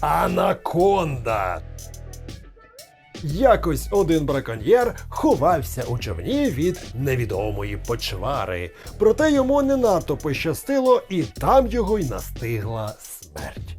Анаконда. Якось один браконьєр ховався у човні від невідомої почвари. Проте йому не надто пощастило, і там його й настигла смерть.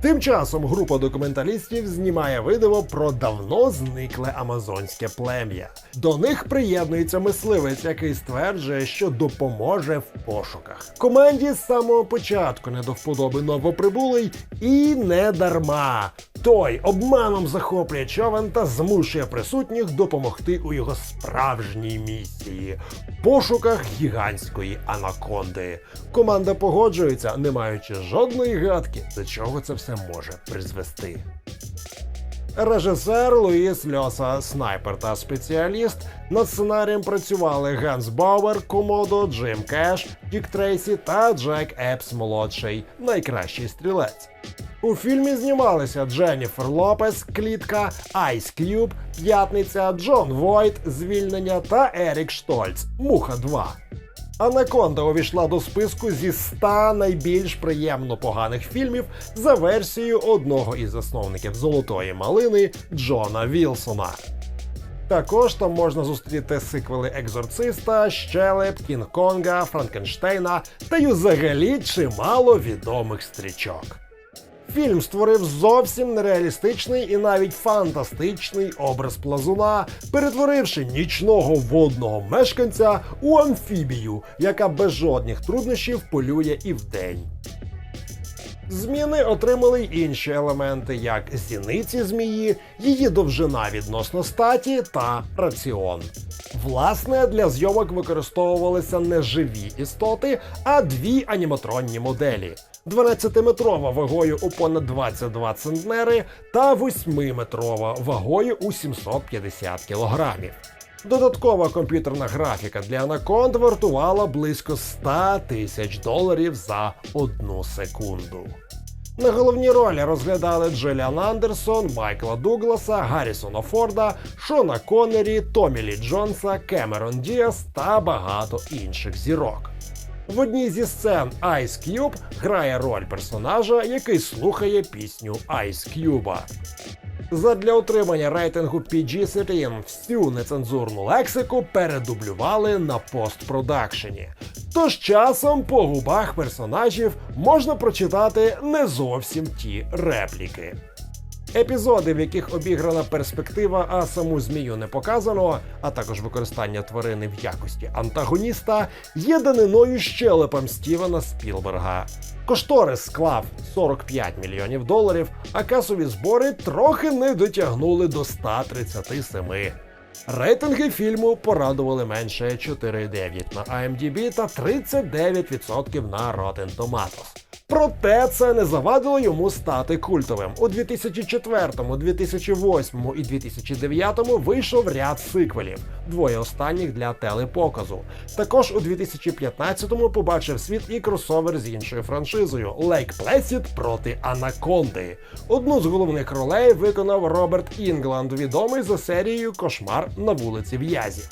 Тим часом група документалістів знімає відео про давно зникле амазонське плем'я. До них приєднується мисливець, який стверджує, що допоможе в пошуках. Команді з самого початку не до вподоби новоприбулий і не дарма. Той обманом захоплює човен та змушує присутніх допомогти у його справжній місії пошуках гігантської анаконди. Команда погоджується, не маючи жодної гадки, до чого це все може призвести. Режисер Луїс Льоса, снайпер та спеціаліст. Над сценарієм працювали Ганс Бауер, Комодо, Джим Кеш, Дік Трейсі та Джек Епс молодший, найкращий стрілець. У фільмі знімалися Дженніфер Лопес, Клітка, Айс К'юб, П'ятниця, Джон Войт, Звільнення та Ерік Штольц, Муха 2. Анаконда увійшла до списку зі 100 найбільш приємно поганих фільмів за версією одного із засновників Золотої малини Джона Вілсона. Також там можна зустріти сиквели Екзорциста, Щелеп, Кінг-Конга, Франкенштейна та й взагалі чимало відомих стрічок. Фільм створив зовсім нереалістичний і навіть фантастичний образ плазуна, перетворивши нічного водного мешканця у амфібію, яка без жодних труднощів полює і вдень. Зміни отримали й інші елементи, як зіниці змії, її довжина відносно статі та раціон. Власне, для зйомок використовувалися не живі істоти, а дві аніматронні моделі. 12-метрова вагою у понад 22 центнери та 8-метрова вагою у 750 кілограмів. Додаткова комп'ютерна графіка для Анаконд вартувала близько 100 тисяч доларів за одну секунду. На головні ролі розглядали Джиліан Андерсон, Майкла Дугласа, Гаррісона Форда, Шона Коннері, Томі Лі Джонса, Кемерон Діас та багато інших зірок. В одній зі сцен Ice Cube грає роль персонажа, який слухає пісню Ice Cube. Задля отримання рейтингу PG-13 всю нецензурну лексику передублювали на постпродакшені. Тож часом по губах персонажів можна прочитати не зовсім ті репліки. Епізоди, в яких обіграна перспектива, а саму змію не показано, а також використання тварини в якості антагоніста, є даниною щелепам Стівена Спілберга. Кошторис склав 45 мільйонів доларів, а касові збори трохи не дотягнули до 137. Рейтинги фільму порадували менше 4,9 на IMDb та 39% на Rotten Tomatoes. Проте це не завадило йому стати культовим. У 2004, 2008 і 2009 вийшов ряд сиквелів, двоє останніх для телепоказу. Також у 2015-му побачив світ і кросовер з іншою франшизою Лейк Плесід проти Анаконди. Одну з головних ролей виконав Роберт Інгланд, відомий за серією Кошмар на вулиці В'язі.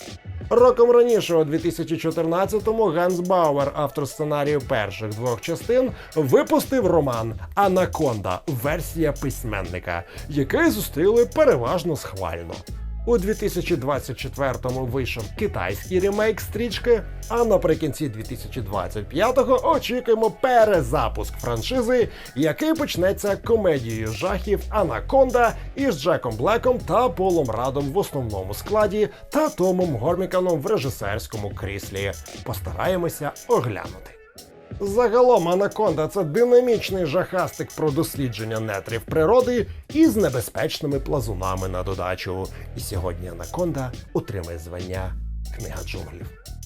Роком раніше, у 2014-му, Ганс Бауер, автор сценарію перших двох частин, випустив роман Анаконда, версія письменника, який зустріли переважно схвально. У 2024-му вийшов китайський ремейк стрічки, а наприкінці 2025-го очікуємо перезапуск франшизи, який почнеться комедією жахів Анаконда із Джеком Блеком та Полом Радом в основному складі та Томом Горміканом в режисерському кріслі. Постараємося оглянути. Загалом Анаконда це динамічний жахастик про дослідження нетрів природи із небезпечними плазунами на додачу. І сьогодні Анаконда отримає звання Книга джунглів.